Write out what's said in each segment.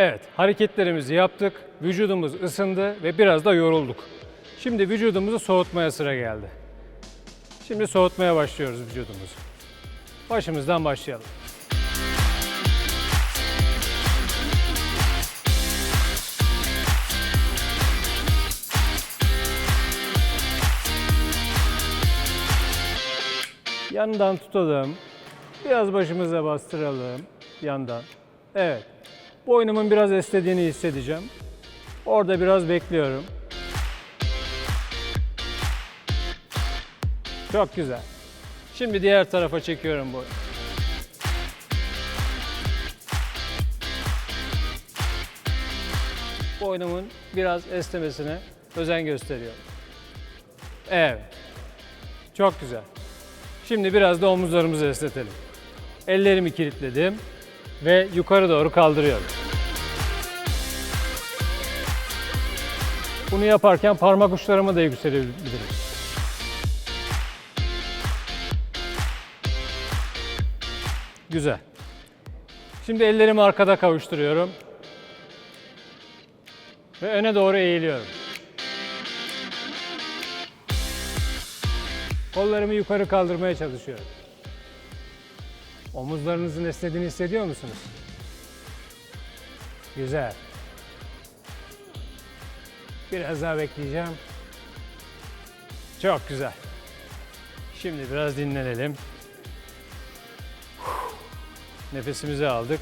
Evet, hareketlerimizi yaptık. Vücudumuz ısındı ve biraz da yorulduk. Şimdi vücudumuzu soğutmaya sıra geldi. Şimdi soğutmaya başlıyoruz vücudumuzu. Başımızdan başlayalım. Yandan tutalım. Biraz başımıza bastıralım yandan. Evet. Boynumun biraz esnediğini hissedeceğim. Orada biraz bekliyorum. Çok güzel. Şimdi diğer tarafa çekiyorum boynu. Boynumun biraz esnemesine özen gösteriyorum. Evet. Çok güzel. Şimdi biraz da omuzlarımızı esnetelim. Ellerimi kilitledim ve yukarı doğru kaldırıyorum. Bunu yaparken parmak uçlarımı da yükselebilirim. Güzel. Şimdi ellerimi arkada kavuşturuyorum. Ve öne doğru eğiliyorum. Kollarımı yukarı kaldırmaya çalışıyorum. Omuzlarınızın esnediğini hissediyor musunuz? Güzel. Biraz daha bekleyeceğim. Çok güzel. Şimdi biraz dinlenelim. Nefesimizi aldık.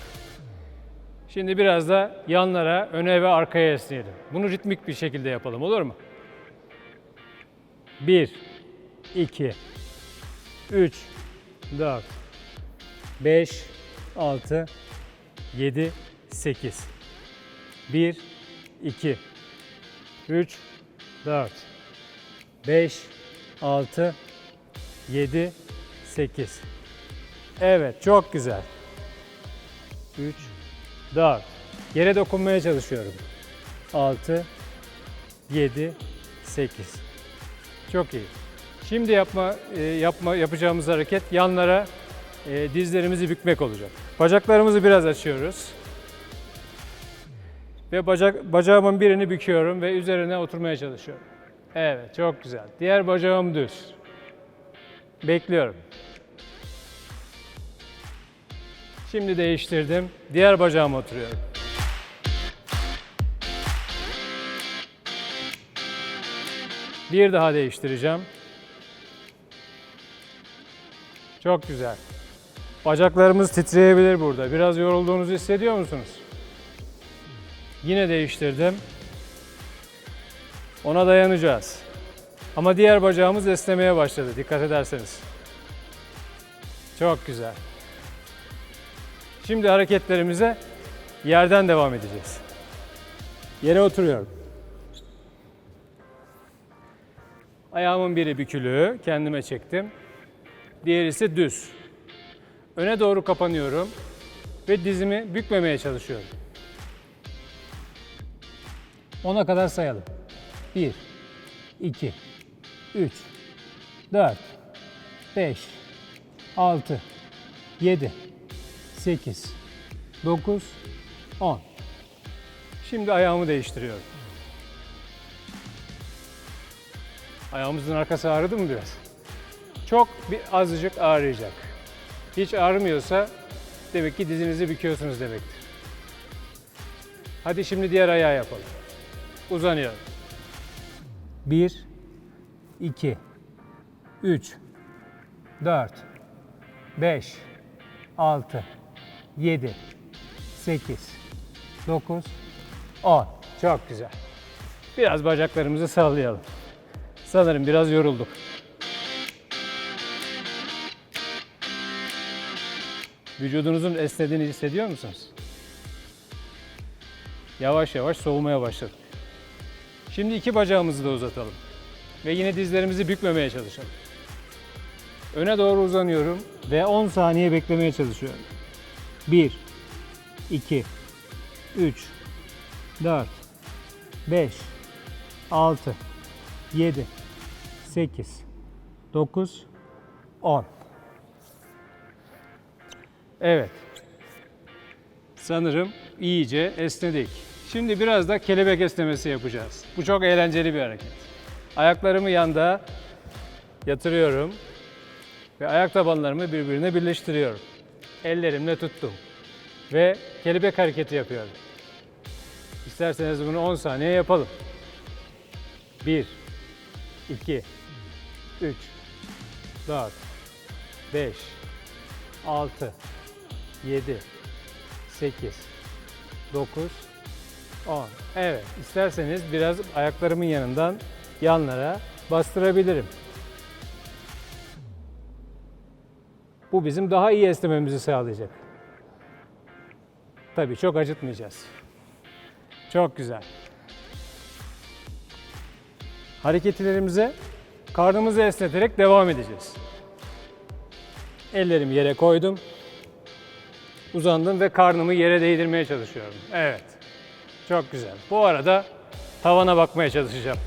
Şimdi biraz da yanlara, öne ve arkaya esneyelim. Bunu ritmik bir şekilde yapalım olur mu? 1 2 3 4 5 6 7 8 1 2 3 4 5 6 7 8 Evet çok güzel. 3 4 Yere dokunmaya çalışıyorum. 6 7 8 Çok iyi. Şimdi yapma e, yapma yapacağımız hareket yanlara e, dizlerimizi bükmek olacak. Bacaklarımızı biraz açıyoruz. Ve bacak bacağımın birini büküyorum ve üzerine oturmaya çalışıyorum. Evet, çok güzel. Diğer bacağım düz. Bekliyorum. Şimdi değiştirdim. Diğer bacağıma oturuyorum. Bir daha değiştireceğim. Çok güzel. Bacaklarımız titreyebilir burada. Biraz yorulduğunuzu hissediyor musunuz? Yine değiştirdim. Ona dayanacağız. Ama diğer bacağımız esnemeye başladı dikkat ederseniz. Çok güzel. Şimdi hareketlerimize yerden devam edeceğiz. Yere oturuyorum. Ayağımın biri bükülü, kendime çektim. Diğeri ise düz. Öne doğru kapanıyorum ve dizimi bükmemeye çalışıyorum. Ona kadar sayalım. 1, 2, 3, 4, 5, 6, 7, 8, 9, 10. Şimdi ayağımı değiştiriyorum. Ayağımızın arkası ağrıdı mı biraz? Çok bir azıcık ağrıyacak. Hiç ağrımıyorsa demek ki dizinizi büküyorsunuz demektir. Hadi şimdi diğer ayağı yapalım. Uzanıyorum. 1 2 3 4 5 6 7 8 9 10 Çok güzel. Biraz bacaklarımızı sallayalım. Sanırım biraz yorulduk. Vücudunuzun esnediğini hissediyor musunuz? Yavaş yavaş soğumaya başladık. Şimdi iki bacağımızı da uzatalım. Ve yine dizlerimizi bükmemeye çalışalım. Öne doğru uzanıyorum ve 10 saniye beklemeye çalışıyorum. 1 2 3 4 5 6 7 8 9 10 Evet. Sanırım iyice esnedik. Şimdi biraz da kelebek esnemesi yapacağız. Bu çok eğlenceli bir hareket. Ayaklarımı yanda yatırıyorum ve ayak tabanlarımı birbirine birleştiriyorum. Ellerimle tuttum ve kelebek hareketi yapıyorum. İsterseniz bunu 10 saniye yapalım. 1 2 3 4 5 6 7 8 9 10 Evet, isterseniz biraz ayaklarımın yanından yanlara bastırabilirim. Bu bizim daha iyi esnememizi sağlayacak. Tabii çok acıtmayacağız. Çok güzel. Hareketlerimize karnımızı esneterek devam edeceğiz. Ellerimi yere koydum. Uzandım ve karnımı yere değdirmeye çalışıyorum. Evet. Çok güzel. Bu arada tavana bakmaya çalışacağım.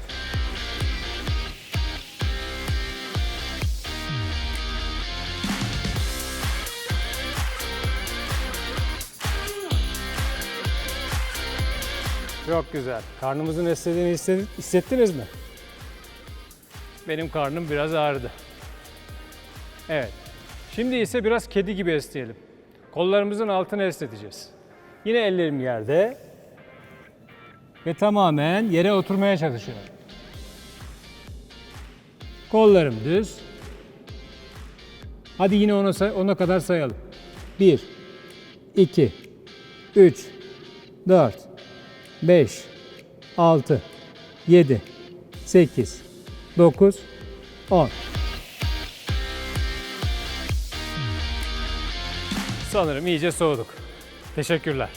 Çok güzel. Karnımızın esnediğini hissettiniz mi? Benim karnım biraz ağrıdı. Evet. Şimdi ise biraz kedi gibi esneyelim. Kollarımızın altını esneteceğiz. Yine ellerim yerde. Ve tamamen yere oturmaya çalışıyorum. Kollarım düz. Hadi yine ona, say- ona kadar sayalım. 1, 2, 3, 4, 5, 6, 7, 8, 9, 10. Sanırım iyice soğuduk. Teşekkürler.